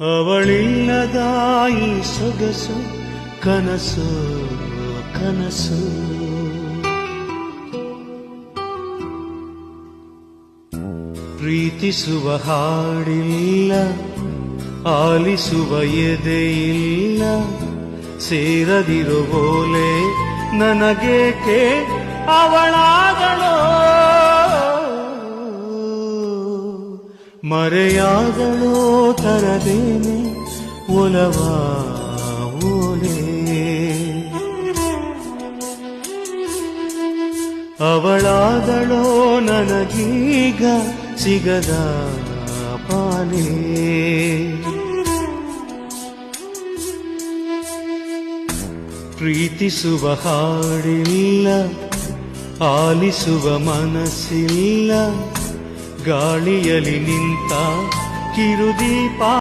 ಅವಳಿಲ್ಲದ ಈ ಸೊಗಸು ಕನಸು ಕನಸು. ಪ್ರೀತಿಸುವ ಹಾಡಿಲ್ಲ ಆಲಿಸುವ ಎದೆಯಿಲ್ಲ ಸೇರದಿರೋ ಓಲೆ ನನಗೇಕೆ ಅವಳಾದಳೋ? ಮರೆಯಾದಳೋ ತರದೇನೆ ಒಲವಾ ಓಲೆ. ಅವಳಾದಳೋ ನನಗೀಗ ಸಿಗದ ಪಾಲೇ. ಪ್ರೀತಿಸುವ ಹಾಡಿಲ್ಲ ಆಲಿಸುವ ಮನಸ್ಸಿಲ್ಲ ಗಾಳಿಯಲ್ಲಿ ನಿಂತ ಕಿರುದೀಪ